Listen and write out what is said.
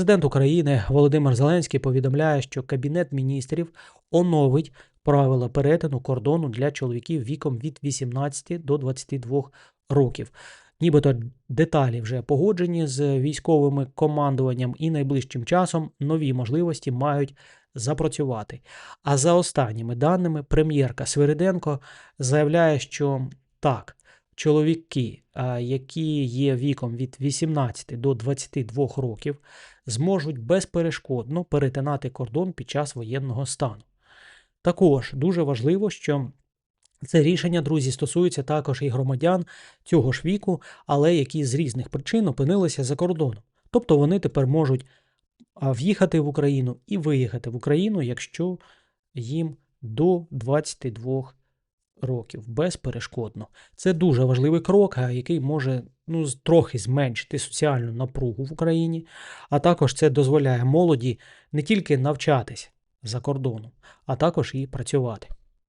Президент України Володимир Зеленський повідомляє, що Кабінет міністрів оновить правила перетину кордону для чоловіків віком від 18 до 22 років. Нібито деталі вже погоджені з військовими командуванням і найближчим часом нові можливості мають запрацювати. А за останніми даними, прем'єрка Свириденко заявляє, що так, чоловіки, які є віком від 18 до 22 років, зможуть безперешкодно перетинати кордон під час воєнного стану. Також дуже важливо, що це рішення, друзі, стосується також і громадян цього ж віку, але які з різних причин опинилися за кордоном. Тобто вони тепер можуть в'їхати в Україну і виїхати в Україну, якщо їм до 22 років безперешкодно. Це дуже важливий крок, який може ну, трохи зменшити соціальну напругу в Україні, а також це дозволяє молоді не тільки навчатись за кордоном, а також і працювати.